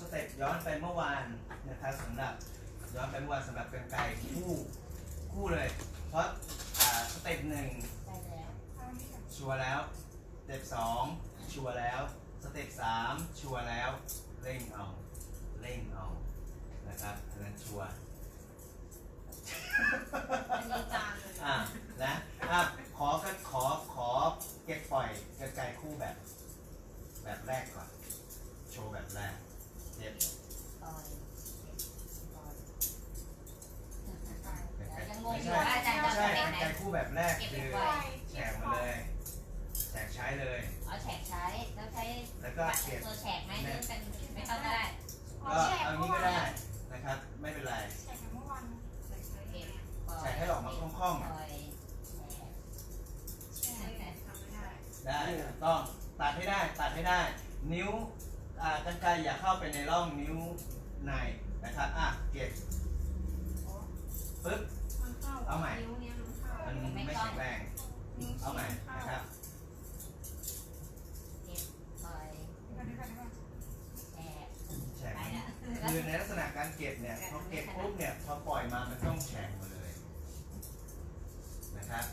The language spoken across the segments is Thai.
สเต็ปย้อนไปเมื่อวานนะครับสำหรับย้อนไปเมื่อวานสำหรับกรรไกรคู่คู่เลย เพราะอ่าสเต็ปหนึ่งได้แล้วชัวร์แล้วสเต็ปสองชัวร์แล้วสเต็ปสามชัวร์แล้ว เร่งเอาเร่งเอานะครับอันนั้นชัวร์อันนี้จานเลยอะนะอะขอก็ขอขอเก็บปล่อยกรรไกรคู่แบบ แบบแรกก่อน โชว์แบบแรกเจ็บปล่อ ยังงงอยู่ใช่ว่าอาจารย์จะใช่เป็นกรรไหนไกรคู่แบบแรกเก็บคือไว้แฉกมาเลยแฉกใช้เลย เอาแฉกใช้แล้วใช้แล้วก็เก็บตัวแฉกไหมหรือเป็นไม่ต้องก็ได้ก็เอางี้ก็ได้นะครับ ไม่เป็นไรเก็บปล่อยแฉกให้ออกมาคล่องๆปล่อยแฉกได้ ต้องตัดให้ได้ตัดให้ได้ นิ้ว กรรไกรอย่าเข้าไปในร่องนิ้วในนะครับ อะเก็บปึ๊บเอาใหม่มันไม่แข็งแรงเอาใหม่นะครับเก็บปล่อยแฉกแฉกไปมันแล้วคือในลักษณะการเก็บเนี่ยพอเก็บปุ๊บเนี่ยพอปล่อยมามันต้องแฉกหมดเลยนะครับ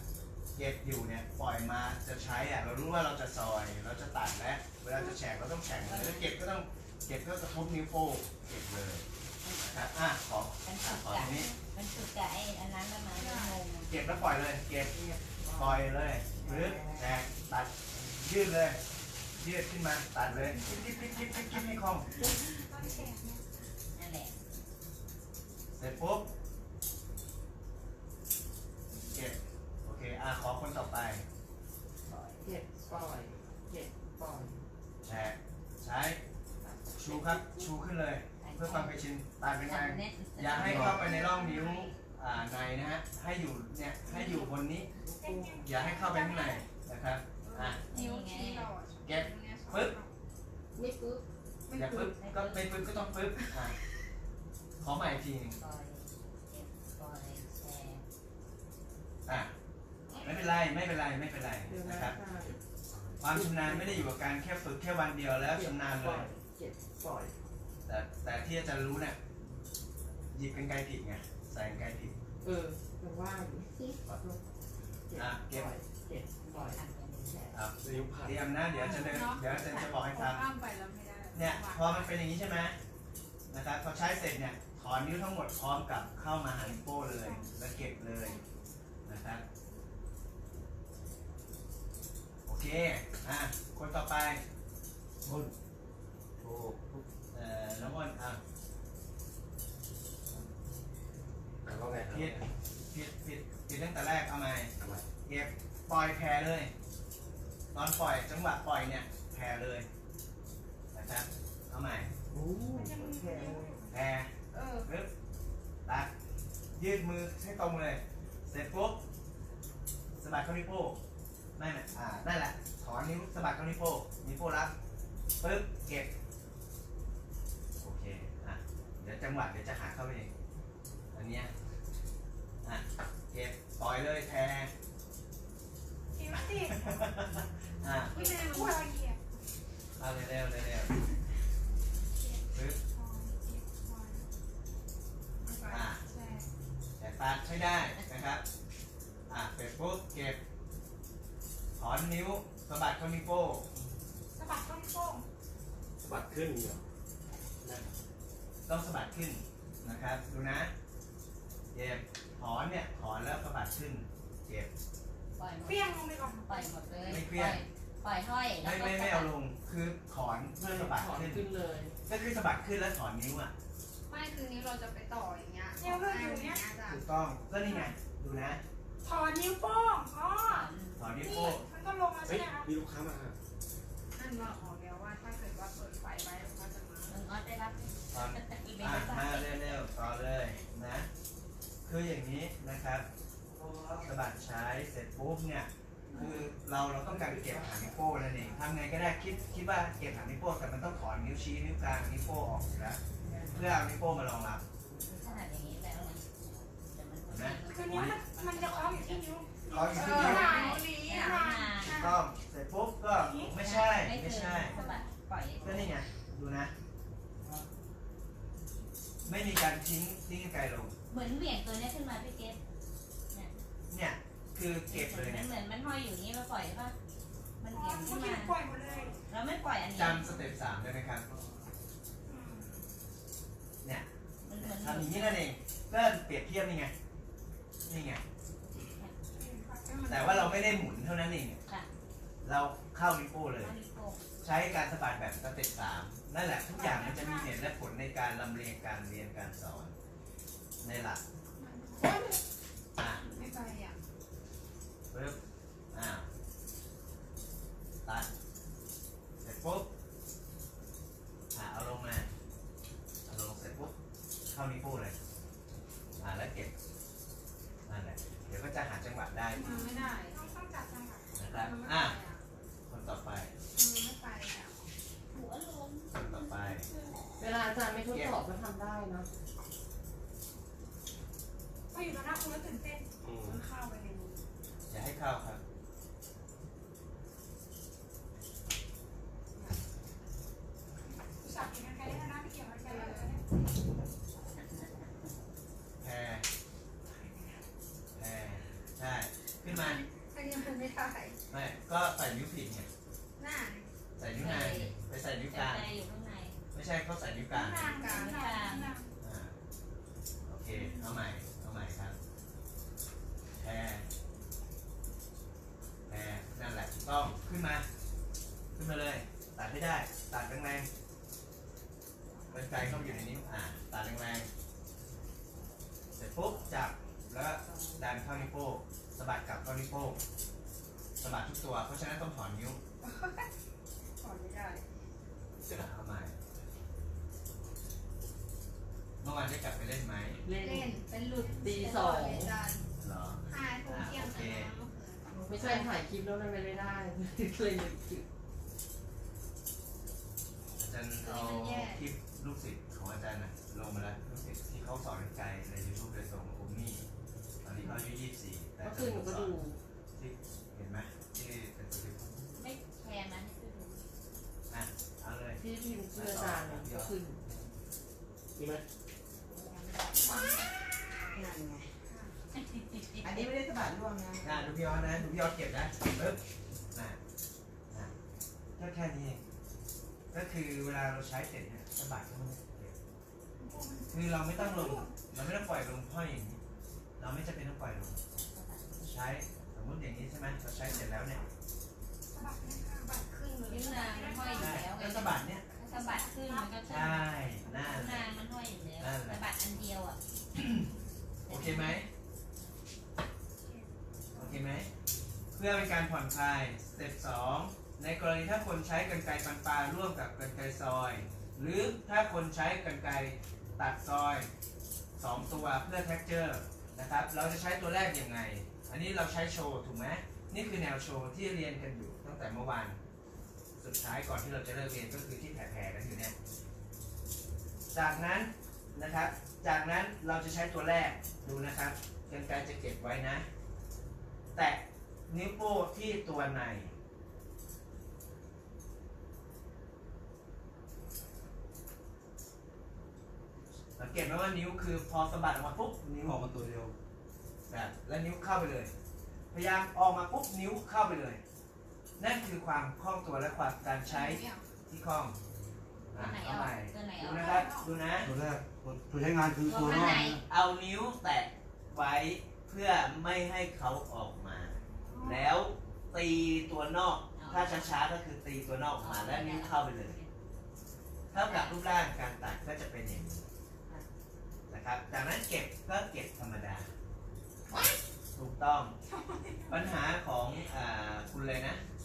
เก็บอยู่เนี่ยปล่อยมาจะใช้อะเรารู้ว่าเราจะซอยเราจะตัดแล้ว เวลาจะแฉกเราต้องแฉกหมดเลยแล้วเก็บก็ต้องเก็บก็กระทบนิ้วโป้งเก็บเลยนะครับอะขอมันอะสุดขอกับตรงนี้มันสุดกับไอ้อันนั้นแล้วมันงงเก็บแล้วปล่อยเลย เก็บปล่อยเลยหรือแฉกตัดยืดเลยยืดขึ้นมาตัดเลยกิ๊บกิ๊บกิ๊บกิ๊บกิ๊บกิ๊บให้คล่องนั่นแหละเสร็จปุ๊บเก็บโอเคอะขอคนต่อไป เก็บปล่อยเก็บปล่อย แฉกใช้ ชูครับชูขึ้นเลย เพื่อความเคยชินตัดแรงๆอย่าให้เข้าไปในร่องนิ้วอ่าในนะฮะให้อยู่เนี่ยให้อยู่บนนี้ อย่าให้เข้าไปข้างในนะครับอะนิ้วที่เราเก็บปึ๊บไม่ปึ๊บไม่อย่าปึ๊ปึ๊บบก็ไม่ปึ๊บก็ต้องปึ๊บอะขอใหม่อีกทีหนึงปล่อยเก็บปล่อยแชร์อะไม่เป็นไรไม่เป็นไรไม่เป็นไรเดี๋ยวนะนะครับความชำนาญไม่ได้อยู่กับการแค่ฝึกแค่วันเดียวแล้วชำนาญปเลล่อยยเก็บ ปล่อย แต่แต่ที่อาจารย์รู้เนี่ยหยิบเป็นไกลผิดไงใส่เป็นไกลผิดเออแต่ว่าอยู่ที่ปล่อยเก็บอะปเก็บล่อยเก็บปล่อยทำอย่างนี้แหละอะนิ้วผ่านเตรียมนะเดี๋ยวจะเดินเดี๋ยวอาจารย์จะบอกให้ทำข้ามไปแล้วไม่ได้เนี่ยพอมันเป็นอย่างนี้ใช่ไหมนะครับพอใช้เสร็จเนี่ยถอนนิ้วทั้งหมดพร้อมกับเข้ามาหานิ้วโป้เลยแล้วเก็บเลยนะครับโอเคอะคนต่อไปต้น โอ้เอ่อน้องอ้นอะแต่ว่าไงครับผิดผิดผิดผิดตั้งแต่แรกเอาใหม่ทำไมเก็บปล่อยแผ่เลย ตอนปล่อยจังหวะปล่อยเนี่ยแผ่เลยนะครับเอาใหม่โอ้แค่แผ่เออปึ๊บตัดยืดมือให้ตรงเลย เสร็จปุ๊บสะบัดเข้านิ้วโป้งนั่นแหละอ่านั่นแหละถอนนิ้วสะบัดเข้านิ้วโป้งนิ้วโป้งรับปึ๊บเก็บ ยวจังหวะเดี๋ยวจะหาเข้าไปเองอันเนี้ยอะเก็บปล่อยเลยแผ่คิวสิอะพี่แม่รู้ว่าเหยียบเอาเร็วๆเร็วๆปึ๊บอ่าใช่แต่ตัดใช้ได้นะครับอะเสร็จปุ๊บเก็บถอนนิ้วสะบัดเข้านิ้วโป้งสะบัดต้นโป้งสะบัดขึ้นเหรอ ต้องสะบัดขึ้นนะครับ ดูนะเก็บถอนเนี่ยถอนแล้วสะบัดขึ้นเก็บ ปล่อยหมดเปี้ยงลงไปก่อนปล่อยหมดเลยไม่เปรี้ยง ปล่อยห้อยแล้ไม่วก็ไม่ไม่เอาลงคือถอนเพื่อสะบัดถอนขึ้นขึ้นเลยก็คือสะบัดขึ้นแล้วถอนนิ้วอะไม่คือนิ้วเราจะไปต่ออย่างเงี้ยนิ้วเราอยู่เนี้ยจ้ะถูกต้องก็นี่ไงดูนะ ถอนนิ้วโป้งอ๋อถอนนิ้วนี่โป้งมันก็ลงมาเฮ้ใช่ยไหมคะมีลูกค้ามานั่นว่าออกแล้วว่าถ้าเกิดว่าเปิดไฟไว้มันก็จะมา มันก็ได้รับ ถอน อีเมอะลมาเร็วๆต่อเลยนะ คืออย่างนี้นะครับสะบัดใช้เสร็จปุ๊บเนี่ยคือเราเราต้องการเก็บหางนิ้วโป้นั่นเองทำไงก็ได้คิดคิดว่าเก็บหางนิ้วโป้แต่มันต้องถอนนิ้วชี้นิ้วกลางนิ้วโป้ออกอยู่แล้วเพื่อเอานิ้วโป้มารองรับขนาดอย่างนี้แล้วนะแต่มันก็เห็นไหมคือนิ้วมันมันจะคล้องอยู่ที่นิ้วเขาอยู่เอที่อนิ้ว ใน ใส่นิ้วนางไปใส่นิ้วกลางใจอยู่ข้างในไม่ใช่เขาใส่นิ้วกลางหน้ากลางหน้าอ่าโอเค เอาใหม่ เอาใหม่ครับแพรแพรนั่นแหละถูกต้อง ขึ้นมา ขึ้นมาเลย ตัดให้ได้ ตัดแรงๆเป็นไกลเข้าไปอยู่ในนิ้ว อ่า ตัดแรงๆ เสร็จปุ๊บจับ แล้วดันเข้านิ้วโป้งสะบัดกลับเข้านิ้วโป้งสะบัดทุกตัว เพราะฉะนั้นต้องถอนนิ้วถ อนไม่ได้เสร็จแล้วเอาใหม่เมื่อวานได้กลับไปเล่นไหมเล่น เล่นเป็นหลุดตีสองเหรอหายผมเที่ยงแต่น้ำไม่ใช่ถ่ายคลิปแล้วมันไม่ได้เลยหยุดคลิปอาจารย์เอาคลิปลูกศิษย์ของอาจารย์นะลงมาแล้วลูกศิษย์ที่เขาสอนไกลในยูทูบโดยตรงอุมมี่ตอนนี้เขาอายุยี่สิบสี่แต่เมื่อคืนหนูก็ดูที่เห็นไหมที่เป็นตัวที่ไม่แคร์นะให้ดูอะ เอาเลยที่พิมพ์ชื่ออาจารย์เนี่ยก็ขึ้นนี่ไหมนั่นไง อันนี้ไม่ได้สะบัดร่วงนะน่าดูพี่ออสนะดูพี่ออสเก็บนะปึ๊บน่ะน่ะก็แค่นี้เองก็คือเวลาเราใช้เสร็จเนี่ยสะบัดเข้ามาเนี่ยเก็บคือเราไม่ต้องลง เราไม่ต้องปล่อยลงห้อยอย่างนี้ เราไม่จำเป็นต้องปล่อยลง ใช้สมมติอย่างนี้ใช่ไหมเราใช้เสร็จแล้วเนี่ย สะบัดไม่ข้างบัดครึ่งเลย นิ้วนางมันห้อยอยู่ได้แล้วไงแล้วสะบัดเนี่ยถ้าสะบัดขึ้นมันก็ขึ้นใช่น่านิ้วนางมันห้อยอยู่แล้วนั่นแหละ สะบัดอันเดียวอะโอเคไหมโอเคไหม เพื่อเป็นการผ่อนคลาย สเต็ปสองในกรณีถ้าคนใช้กรรไกรฟันปลาร่วมกับกรรไกรซอย หรือถ้าคนใช้กรรไกรตัดซอยสองตัวเพื่อแท็กเจอร์นะครับ เราจะใช้ตัวแรกยังไง อันนี้เราใช้โชว์ถูกไหมนี่คือแนวโชว์ที่เรียนกันอยู่ตั้งแต่เมื่อวาน สุดท้ายก่อนที่เราจะเลิกเรียนก็คือที่แผ่ๆกันอยู่เนี่ย จากนั้นนะครับ จากนั้นเราจะใช้ตัวแรกดูนะครับกรรไกรจะเก็บไว้นะ แตะนิ้วโป้งที่ตัวในสังเกตไหมว่านิ้วคือพอสะบัดออกมาปุ๊บนิ้วออกมาตัวเดียวแบบแล้วนิ้วเข้าไปเลย พยายามออกมาปุ๊บนิ้วเข้าไปเลย นั่นคือความคล่องตัวและความการใช้ที่คล่องอะเอาใหม่ตัวไหนดูเอานะครับดูนะ ตัวแรกตัวใช้งานคือตัวนอกนะเอานิ้วแตะไว้เพื่อไม่ให้เขาออกมา แล้วตีตัวนอก ถ้าช้าๆก็คือตีตัวนอกออกมา และนิ้วเข้าไปเลย เท่ากับรูปร่างการตัดก็จะเป็นอย่างนี้นะครับ จากนั้นเก็บก็เก็บธรรมดา ถูกต้อง ปัญหาของอ่าคุณเลยนะอันนั้น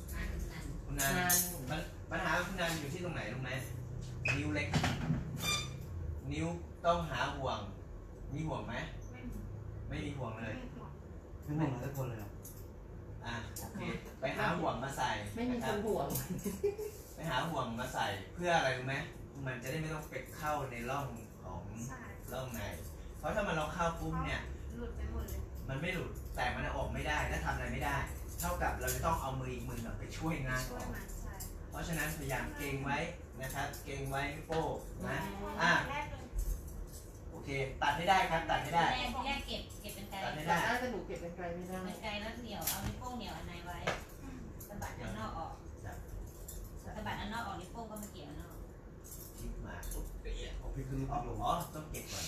คุณนันนันปัญปัญหาของคุณนันอยู่ที่ตรงไหนรู้ไหมนิ้วเล็ก นิ้วต้องหาห่วง มีห่วงไหมไม่มีไม่มีห่วงเลยไม่ห่วงอะไรคนเลยครับอะโอเคไปหาห่วงมาใส่ไม่มีนะครับนห่วง ไปหาห่วงมาใส่เพื่ออะไรรู้ไหมมันจะได้ไม่ต้องไปเข้าในร่องของใช่ร่องในเพราะถ้ามันเราเข้าปุ๊บเนี่ยหลุดไปหมดเลยมันไม่หลุดแต่มันออกไม่ได้และทำอะไรไม่ได้ เท่ากับเราจะต้องเอามืออีกมือหนึ่งไปช่วยงานช่อวยอกมันใช่เพราะฉะนั้นพยายามเกรงไว้นะครับ เกรงไว้นิ้วโป้งนะอะแรกเลยไม่ได้ครับตัดไม่ได้ แรกที่แรกเก็บเก็บเป็นไกลตัดไม่ได้ได้ แต่หนูเก็บเป็นไกลไม่ได้ เป็นไกลแล้วเหนียวเอานิ้วโป้งเหนียวอันในไว้สะบัดอันนอกออกสะบัดอันนอกออกนิ้วโป้งก็มาเกี่ยวอันนอกคลิกมาปุ๊บเปลี่ยนของพี่คืออ๋พี่อลงอ๋อต้องเก็บก่อน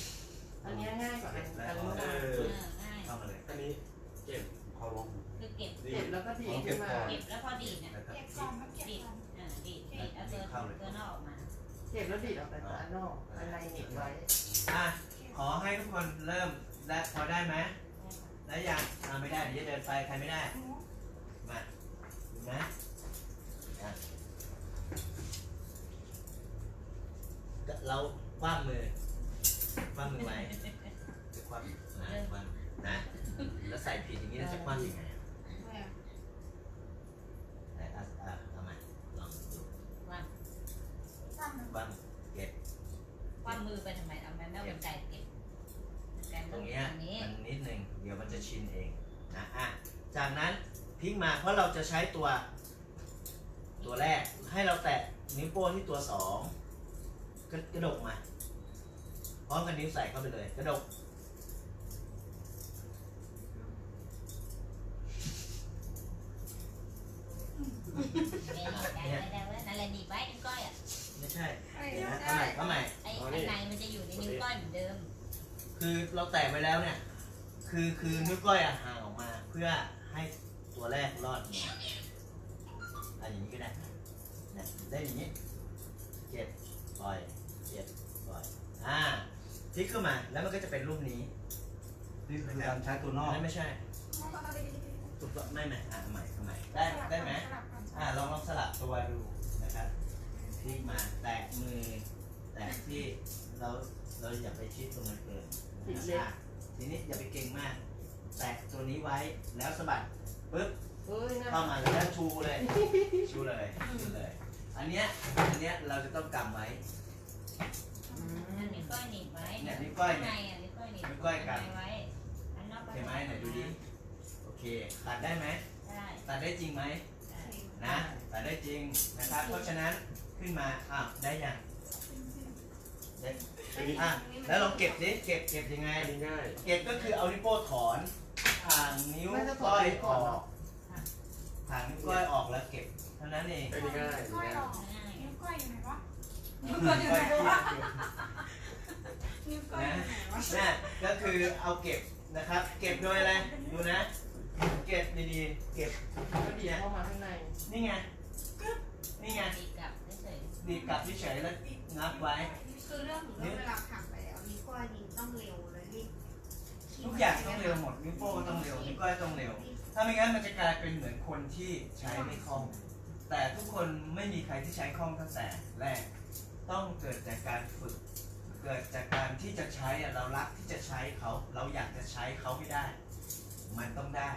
อันเนี้ยง่ายกว่าอันอันนู้นเออะเอออง่าย เข้ามาเลย อันนี้เก็บเขาลง คือเก็บดีเก็บแล้วก็ดีดขึ้นมาเก็บแล้วพอดีดเนี่ยนะครับเก็บก่อนมาเก็บดีดก่อนอ่าดีดดีดเอาตัวตัวนอกออกมาเก็บแล้วดีดออกไปจากอันนอกอันในหนีบไว้ อะขอให้ทุกคนเริ่มและพอได้ไหมได้ยังอ่าไม่ได้เดี๋ยวจะเดินไปใครไม่ได้หนูมาดูนะอะก็เราคว้ามือคว้ามือไว้จะคว้านะคว้านะแล้วใส่ผิดอย่างนี้แล้วจะคว้ายังไงอะ แหวก แต่อะอะเอาใหม่ลองดู วาง ซ้ำหนึ่ง คว้าเก็บ วางมือไปทำไมเอาแม่แม่เป็นไกลเก็บเป็นไกล ต ต ร รง ง เนี้ย นี้ มันนิดนึงเดี๋ยวมันจะชินเองนะอะจากนั้นพลิกมาเพราะเราจะ ใช้ตัว ตัวแรกให้เราแตะนิ้วโป้งที่ตัวสองกระกระดกมาพร้อมกับนิ้วใส่เข้าไปเลย กระดกได้ได้ได้เว้ยนั่นแหละหนีบไว้นิ้วก้อยอะไม่ใช่เอ้ยเดี๋ยวนะได้เอาใหม่เอาใหม่ ไอ้ข้างในมันจะอยู่ในนิ้วก้อยเหมือนเดิม คือเราแตะไปแล้วเนี่ย คือคือนิ้วก้อยอะห่างออกมา เพื่อให้ตัวแรกรอดเนี่ย เนี่ยได้อย่างนี้เก็บปล่อยเก็บปล่อยอ่าพลิกขึ้นมาแล้วมันก็จะเป็นรูปนี้นี่คือการใช้ตัวนอกไม่ไม่ใช่ถูกต้องไม่ไม่อะใหม่เอาใหม่ได้ได้ไหมสลับกันอ่าลองลองสลับตัวดูนะครับพลิกมาแตะมือแตะที่เราเราอย่าไปชิดตรงนั้นเกินนะครับอะทีนี้อย่าไปเก่งมาก แตะตัวนี้ไว้แล้วสะบัดปึ๊บเฮ้ยนะเข้ามาแล้วชูเลยชูเลยชูเลย อันเนี้ยอันเนี้ยเราจะต้องกำไว้นั่นนิ้วก้อยหนีบไว้เนี่ยนิ้วก้อยข้างเนี่ในยอะนิ้วก้อยหนีบนิ้วก้อยกำข้างในไว้อันนอกก็โอเคไหมไหนดูดิโอเค ตัดได้ไหมได้ตัดได้จริงไหมได้นะตัดได้จริงนะครับ เพราะฉะนั้นขึ้นมาอ้าวได้ยังได้อันนี้อะแล้วลองเก็บดิเก็บเก็บยังไงอันนี้ง่ายเก็บก็คือเอานิ้วโป้งถอนห่างนิ้วไม่จะถอก้ดอยนิ้วอก่อนอเนาะกห่างนิ้วก้อยออกแล้วเก็บเท่านั้นเองอันนี้ง่ายอันก้นี้อยง่ายออกง่ายนิ้วก้อยอยู่ไหนวะนิ้วก้อยเทียบอยู่นิ้วก้อยอยู่ไหนวะนี่ก็คือเอาเก็บนะครับ เก็บโดยอะไรดูนะ เก็บดีๆเก็บก็ดีดเข้ามาข้างในนี่ไงกึ๊บนี่ไงดีกลับเฉยดีดกลับเฉยๆแล้วงับไว้คือเรื่องของเรื่องเวลาขับไปแล้วนิ้วก้อยนิ้วต้องเร็วเลยนี่ทุกอย่างต้องเร็วหมดนิ้วโป้งก็ต้องเร็วนิ้วก้อยต้องเร็ว ถ้าไม่งั้นมันจะกลายเป็นเหมือนคนที่ใช้ไม่คล่อง แต่ทุกคนไม่มีใครที่ใช้คล่องตั้งแต่แรก ต้องเกิดจากการฝึก เกิดจากการที่จะใช้อะเรารักที่จะใช้เขา เราอยากจะใช้เขาให้ได้ มันต้องได้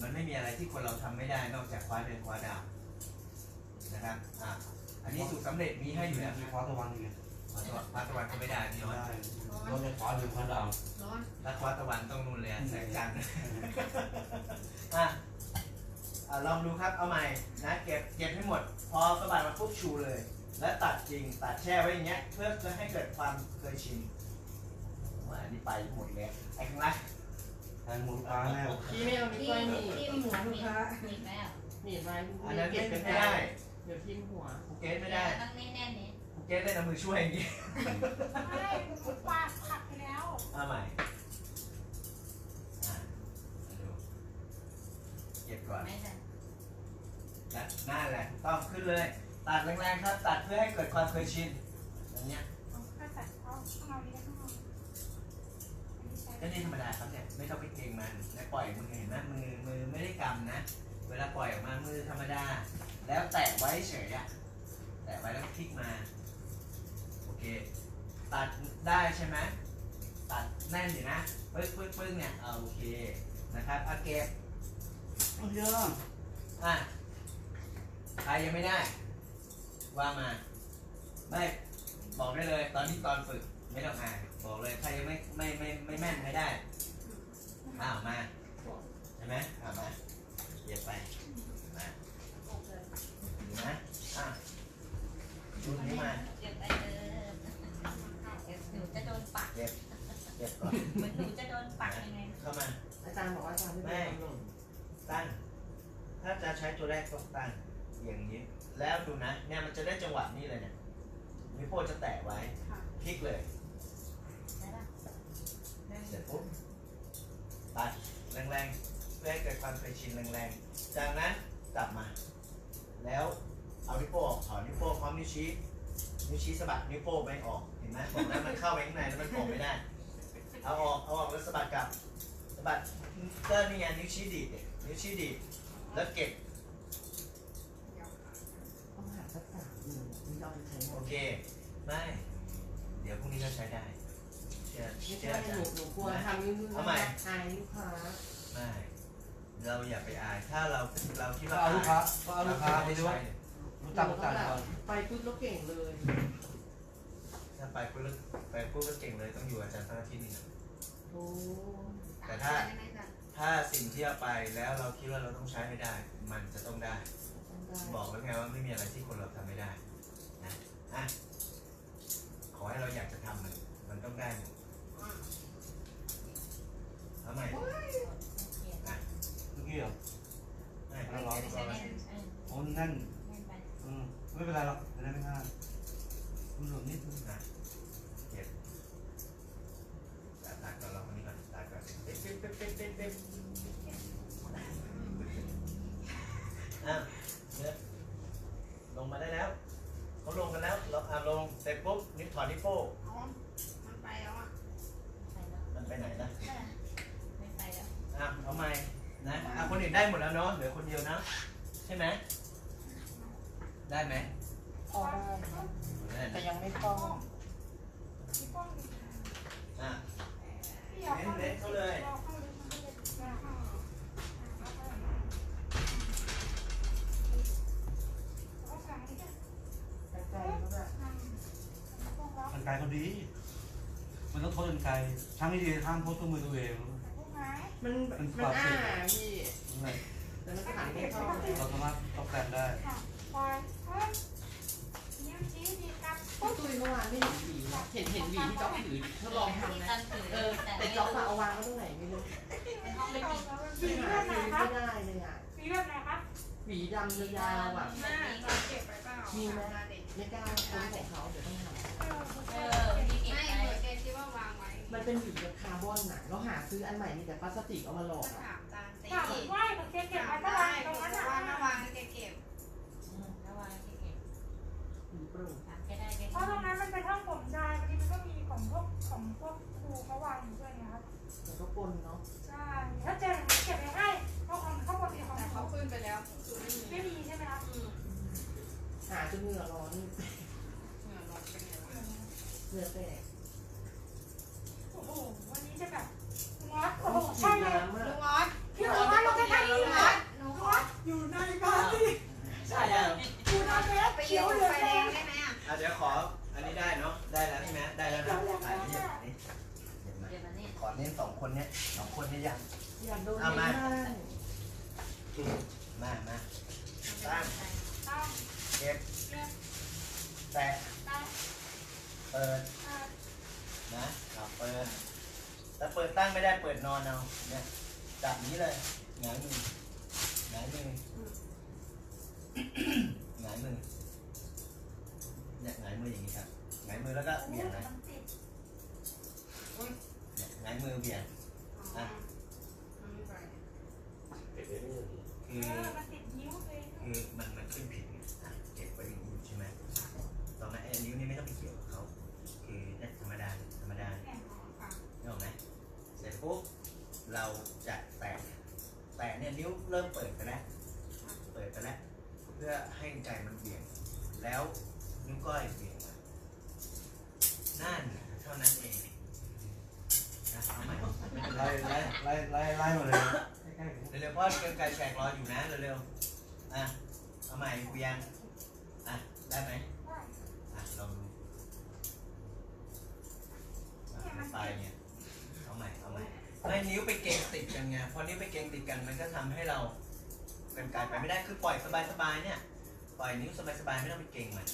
มันไม่มีอะไรที่คนเราทำไม่ได้นอกจากคว้าเดินคว้าดาวนะครับอะอันนี้สูตรสำเร็จมีให้อยู่แล้วมีคว้าตะวันไงคว้าตะวันคว้าตะวันก็ไม่ได้พี่น้อยได้เราจะคว้าเป็นคว้าดาวร้อนถ้าคว้าตะวันต้องนู่นเลยอะแสงจันทร์อะ อะลองดูครับเอาใหม่นะเก็บเก็บให้หมด พอสะบัดมาปุ๊บชูเลย แล้วตัดจริงตัดแช่ไว้อย่างเงี้ยเพื่อจะให้เกิดความเคยชินว่าอันนี้ไปหมดเลยไอ้ข้างล่างแทงหมุนปลาแน่พี่ไม่เอานิ้วก้อยหนีบๆหัวหนีบหนีบแล้วหนีบไว้อันนั้นเก็บเป็นไม่ไม่ได้ได้เดี๋ยวทิ่มหัวภูเก็ตไม่ได้ต้องแน่นๆนี่ภูเก็ตได้นำมือช่วยอย่างงี้ไม่ผมปาดผักไปแล้วเอาใหม่อะดูเก็บก่อน ไม่ได้ และนั่นแหละถูกต้องขึ้นเลย ตัดแรงๆครับ ตัดเพื่อให้เกิดความเคยชินอย่างเงี้ยผมก็ตัดเอาข้างเอานี้ข้างเอาอันนี้ใช้ก็นี่ธรรมดาครับเนี่ยไม่ต้องไปเก่งมันนะปล่อยมือเห็นไหมมือมือไม่ได้กำนะ เวลาปล่อยออกมามือธรรมดา แล้วแตะไว้เฉยอะแตะไว้แล้วคลิกมาโอเคตัดได้ใช่ไหมตัดแน่นอยู่นะปึ๊กปึ๊กปึ๊กเนี่ยเอาโอเคนะครับเอาเก็บเอาเยอะอะ ใครยังไม่ได้ ว่ามา ไม่ บอกได้เลย ตอนนี้ตอนฝึกไม่ต้องอ่านบอกเลย ใครยังไม่ไม่ไม่ไม่แม่นไม่ได้อ้าวมาใช่ไหมอ้าวมาเหยียบไปมาดูนะอะดูนี้วมาเก็บไปเดิมเดี๋ยวหนูจะโดนปักเก็บก็บก่อนเหมือนหนูจะโดนปักยังไง เข้ามา อาจารย์บอกว่าอาจารย์ไม่เป็นคนหล่นตั้ง ถ้าจะใช้ตัวแรกต้องตั้ง อย่างนี้ แล้วดูนะเนี่ยมันจะได้จังหวะนี้เลยเนี่ยนิ้วโป้งจะแตะไว้ค่ะพลิกเลยได้ปะเสร็จปุ๊บปัดแรงๆเพื่อให้เกิดความเคยชินแรงๆจากนั้นกลับมา แล้วเอานิ้วโป้งออกถอนนิ้วโป้งพร้อมนิ้วชี้นิ้วชี้สะบัดนิ้วโป้งไม่ออกเห็นไหมผมนั้นมันเข้าไปข้างในแล้วมันออกไม่ได้เอาออกเอาออกแล้วสะบัดกลับสะบัดก็นี่ไงนิ้วชี้ดีดเนี่ยนิ้วชี้ดีดแล้วเก็บ ต้องหาสักสามหนึ่งที่เราใช้หม โอ ด เค ไม่ เดี๋ยวพรุ่งนี้ก็ใช้ได้เชื่อไม่เชื่อใช่อาหจารนูย์หนูกลัวทำยุ่งๆเอาใหม่อายลูกค้าไม่ เราอย่าไปอาย ถ้าเราเราคิดก็ว่าเอาลูกค้าก็เอาลูลูกกค้าค้าไม่ไปด้วใช่ยรู้จักรู้จักก่อนไปปุ๊บแล้วเก่งเลยถ้าไปปุ๊บแล้วไปปุ๊บก็เก่งเลยต้องอยู่อาจารย์สักอาทิตย์หนึงอะโอ้แต่ถ้าได้ไหมจ๊ะถ้าสิ่งที่เอาไปแล้วเราคิดว่าเราต้องใช้ไม่ได้ มันจะต้องได้ต้องได้บอกแล้วไงว่าไม่มีอะไรที่คนเราทำไม่ได้นะ อะขอให้เราอยากจะทำมันมันต้องได้หมดเอาใหม่เมื่อกี้เหรอไม่เอาลองใช้แน่นเออโอ้นั่นแน่นไปอืมไม่เป็นไรหรอกจะได้ไม่พลาดคุณหลุดนิดนึงนะ เนาะเหลือคนเดียวนะ ใช่ไหม ได้ไหมพอได้ได้แต่นะยังไม่ต้องพี่ป้องดีอะพี่อยากเน้นเน้นเขาเลยเข้าเลยเข้าเลยเข้าเอาสั่งนี่จ้ะใกล้ๆก็แบบสั่งพวกเรากันไกลเขาดี มันต้องโทษกันไกลช่างไม่ดีห้ามโทษตัวมือตัวเองพวกไม้มันมันอ้าพี่ นั่นแหละ แต่มันก็หันไม่เข้าเลยเราสามารถตกแต่งได้ค่ะปล่อยเฮ้ยนิ้วชี้ดีครับพี่ตุยเมื่อวานไม่เห็นหวีนะเห็นเห็นหวีที่จ๊อบถือทดลองทำที่นะตันถือเออแต่แต่ไม่จ๊อบรู้อะเอาวางไว้ตรงไหนไม่รู้ในห้องไม่ปิดสีหาแบบไหนซื้อครับไม่ได้เลยอะสีแบบไหนครับหวีดำยาวๆอะแม่เราเก็บไปเปล่ามีมีไหมไม่กล้าค้นของเขาเดี๋ยวต้องทเออที่เก็บไม่ไปเหมือนแกคิดว่าวางไว้ำ มันเป็นหวีแบบคาร์บอนหนัเราหาซื้ออันใหม่มีแต่พลาสติกเอามาหลอกก็อะ ถามตามตีถามว่าผมเก็บเก็เก็บบไว้ไว้ก็ก็ได้ได้ตตรรงงนั้นั้นนน่ะน่ะว่านาวางให้แกเก็บอืมระวังที่เก็บหวีปรุงถามแกได้แกเพราะตรงนั้นมันเป็นห้องผมได้บางทีมันก็มีของพวกของพวกครูเขาวางอยู่ด้วยนะครับแล้วก็ปนเนาะใช่ถ้าเจออย่างนี้เก็บไว้ให้เพราะของข้างบนมีของแต่เขาเขาขึ้นไปแล้วคือไม่มีไม่มีใช่ไหมครับหาจนเหงื่อร้อนเหงื่อร้อนเป็นไงวะเหงื่อแตกโอ้โห วันนี้จะแบบงอดโอ้โหใช่เลยน้ำลุอะงออสพี่บอกว่าเราจะทำยังไหนูงออดอยู่ในบ้านนี่ใช่ยังอยู่ในเบสไปเขียืยวนไฟองแดงได้ไหมอะอะเดี๋ยวขอ อันนี้ได้เนาะ ได้แล้วใช่ไหมได้แล้วนะถ่ายนี่นี่เห็นไหมเดี๋ยวมานี่ขอเน้นสองคนเนี้ยสองคนนี้ยังอยาโดนเอามาบ้ มามา ต้อง เก็บ เก็บ แตะ ตั้ง เปิด อ่า นะเอาเปิดแต่เปิดตั้งไม่ได้เปิดนอนเอาเนี่ย จับนี้เลยหงายมือหงายมือหงายมือเนี่ยหงายมืออย่างนี้ครับหงายมือแล้วก็โอ้เบี่ยงโหนะมันติดเนี่ยหงายมือเบี่ยงอ๋อมันไม่ไปเก็บไว้ไม่เลยเอคืออมันติดนิ้วเลยคือมันมันขึ้นผิดไงอะเก็บไว้อย่างนี้อยู่ใช่ไหมตอนนั้นไอ้นิ้วนี่ไม่ต้องไปเกี่ยวกับเขาคือเนี่ยธรรมดาธรรมดาแหม่อ๋อค่ะนึกออกไหมเสร็จปุ๊บ เราจะแตะแตะเนี่ยนิ้วเริ่มเปิดไปแล้วเปิดไปแล้วเพื่อให้ใจมันเบี่ยง แล้วนิ้วก้อยเบี่ยงมานั่นเท่านั้นเองนะเอาไหมไม่เป็นไรไล่ไล่ไล่ไล่ไล่หมดเลยนะใกล้ๆเร็วๆเพราะเกมไก่แฉกรออยู่นะเร็วๆอะเอาใหม่เวียงอะได้ไหม นิ้วไปเกรงติดกันไงพอนิ้วไปเกรงติดกันมันก็ทำให้เราเป็นการไปไม่ได้คือปล่อยสบายๆเนี่ยปล่อยนิ้วสบายๆไม่ต้องไปเกรงมัน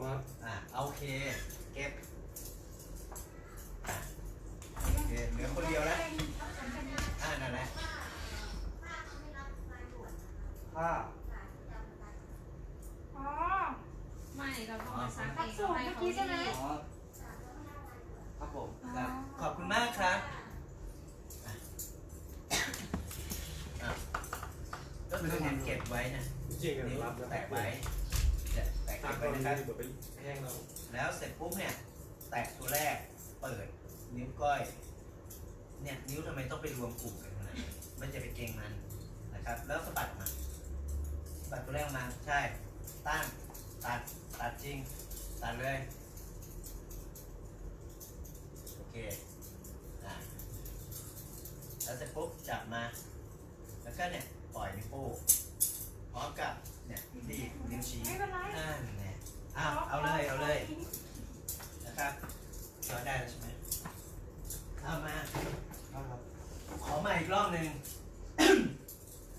ว่าอะโอเคเก็บอะโอเคเหลือคน ว้นะจริงๆนิ้วรับแล้วแตะไว้เนี่ยแตะตาเก็มบกไว้รนะครับณีเหมือนเป็นแห้งเราแล้วเสร็จปุ๊บเนี่ย แตะตัวแรกเปิด นิ้วก้อย เนี่ยนิ้วทำไมต้องไปรวมกลุ่มกันขนาดนั้นมันจะไปเก่งมันนะครับ แล้วสะบัดมาสะบัดตัวแรกออกมาใช่ตั้งตัดตัดจริงตัดเลยโอเคอะแล้วเสร็จปุ๊บจับมา แล้วก็เนี่ย ปล่อยนิ้วโป้ง พร้อมกับเนี่ยดีดนิ้วชี้ไม่เป็นไรนั่นไงอ้าวเอาเลยเอาเลยนะครับจอได้แล้วใช่ไหมเอามาครับขอมาอีกรอบหนึ่ง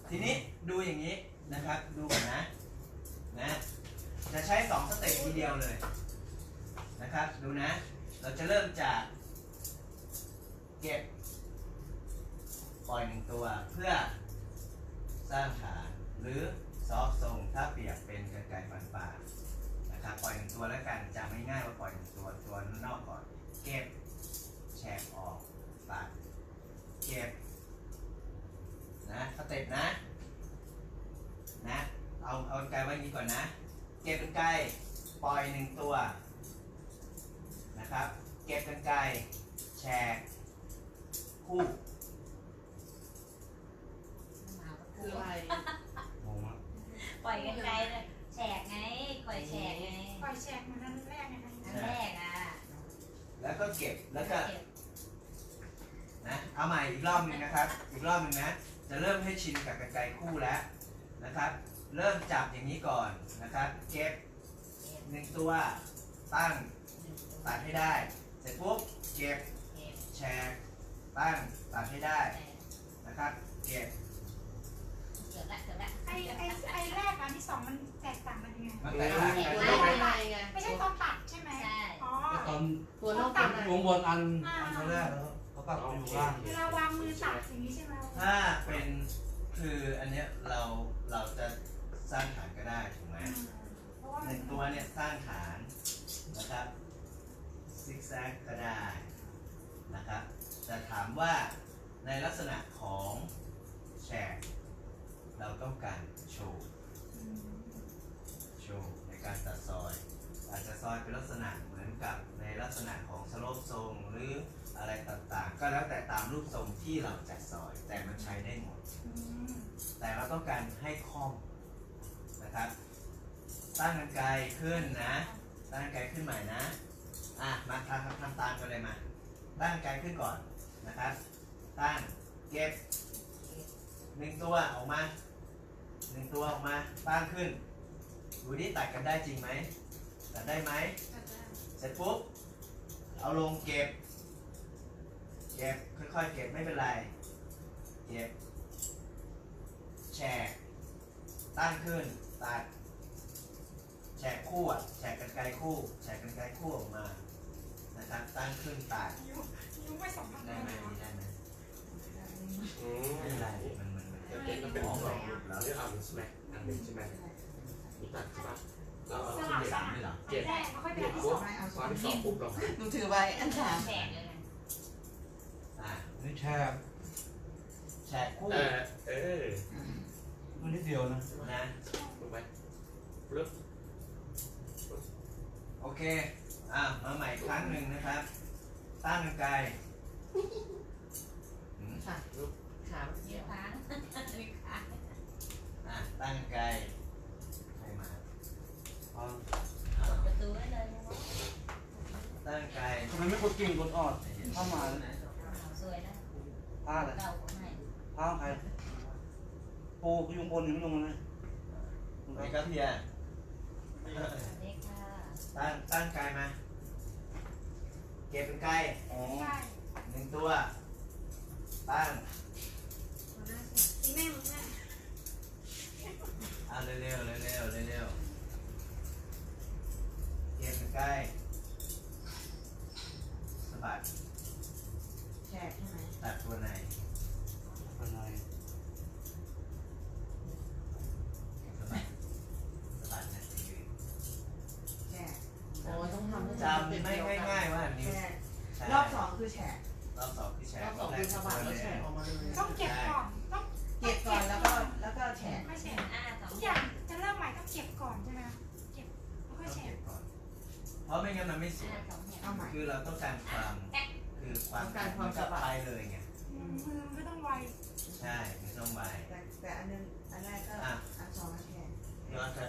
ทีนี้ดูอย่างนี้นะครับดูก่อนนะนะจะใช้สองสเต็ปทีเดียวเลยนะครับดูนะ เราจะเริ่มจากเก็บปล่อยหนึ่งตัวเพื่อสร้างฐานหรือ ซอฟทรงถ้าเปรียบเป็นกรรไกรฟันปลานะครับปล่อยหนึ่งตัวแล้วกันจำง่ายๆว่าปล่อยหนึ่งตัวตัวนอกก่อน เก็บแฉกออกตัดเก็บนะสเต็ปนะนะเอาเอาไกลไว้นี้ก่อนนะ เก็บเป็นไกลปล่อยหนึ่งตัวนะครับ เก็บเป็นไกลแฉกคู่คืออะไร ปล่อยกันไกลเลยแฉกไงปล่อยแฉกไงปล่อยแฉกเหมือนนั้นแรกไงคะอันแรกอะแล้วก็เก็บแล้วก็เก็บนะเอาใหม่อีกรอบหนึ่งนะครับ อีกรอบหนึ่งนะจะเริ่มให้ชินกับกรรไกรคู่แล้วนะครับ เริ่มจับอย่างนี้ก่อนนะครับเก็บหนึ่งตัวตั้งตัดให้ได้ เสร็จปุ๊บเก็บเก็บแชร์ตั้งตัดให้ได้แต่นะครับเก็บเกือบละเกือบละไอไอไอแรกอันที่สองมันแตกต่างกันยังไง มันแตกต่างกันตัวด้นอกวยภายในไงไม่ใช่ตอนตัดใช่ไหมใช่อ๋อตอนตัวนอกตัภาดยในอยู่ข้างบนอันอันแรกแล้วเขาก็อยู่ข้างเวลาวางมือตัดอย่างนี้ใช่ไหมถ้าเป็นคืออันเนี้ยเราเราจะสร้างฐานก็ได้ถูกไหมอืมเพราะว่าหมันนึ่งตัวเนี่ยสร้างฐานนะครับซิกแซกก็ได้นะครับแต่ถามว่าในลักษณะของแฉก เราต้องการโชว์อืมโชว์ในการตัดซอย อาจจะซอยเป็นลักษณะเหมือนกับในลักษณะของสโลปทรงหรืออะไรต่างๆ ก็แล้วแต่ตามรูปทรงที่เราจัดซอย แต่มันใช้ได้หมดอืมแต่เราต้องการให้คล่องนะครับตั้งกันไกลขึ้นนะ ตั้งกันไกลขึ้นใหม่นะ อะ มาทำทำตามกันเลยมา ตั้งกันไกลขึ้นก่อนนะครับ ตั้งเก็บหนึ่งตัวออกมา หนึ่งตัวออกมาตั้งขึ้น ดูดิตัดกันได้จริงไหมตัดได้ไหมเสร็จปุ๊บเอาลงเก็บ เก็บค่อยๆเก็บไม่เป็นไร เก็บ แฉกตั้งขึ้น ตัด แฉกคู่อะแฉกกันไกลคู่ แฉกกันไกลคู่ออกมา นะครับ ตั้งขึ้นตัดนิ้วนิ้วไม่สัมผัสได้ไหมได้ไหมอืมไม่เป็นไรมันมันมัน แต่เป็นมันเป็นของเราแล้วเรียกเอาเป็นใช่ไหมอันหนึ่งใช่ไหมนี่ตัดใช่ปะแล้วเอาสที่ลับเก็บสลับนี่เหรอเก็บแรกแล้วค่อยไปเก็บอันที่ปุ๊สบองตอนที่สองปุ๊บเราหนูถือไว้อันสามแฉกเลยนะอะนี่แชกแฉกคู่เออเออมันนิดเดียวนะนะลงไปปึ๊บโอเค อะมาใหม่อีกครั้งหนึ่งนะครับ ตั้งกันไกลอืมค่ะขาเที่เดี๋ยยววค้างมีค้าง อะ ตั้งกันไกลให้มาอ่าเปิดประตูไว้เลยนะตั้งกันไกลทำไมไม่กดกิ่งกดออดเข้ามาเลยสวยนะผ้าเลยเก่าผมให้ผ้าของใครโปูก็ยุงบนอยู่ไม่ลงเลยไหนก็เทียสวัสดีค่ะตั้งตั้งกายมา เก็บเป็นไกลอ๋อใช่หนึ่งตัว ตั้งตีแม่มึงแม่ ใช่ม่ต้องใบแต่แต่อันนึงอันแรกก็อะ อันสองอันแทนย้อนชั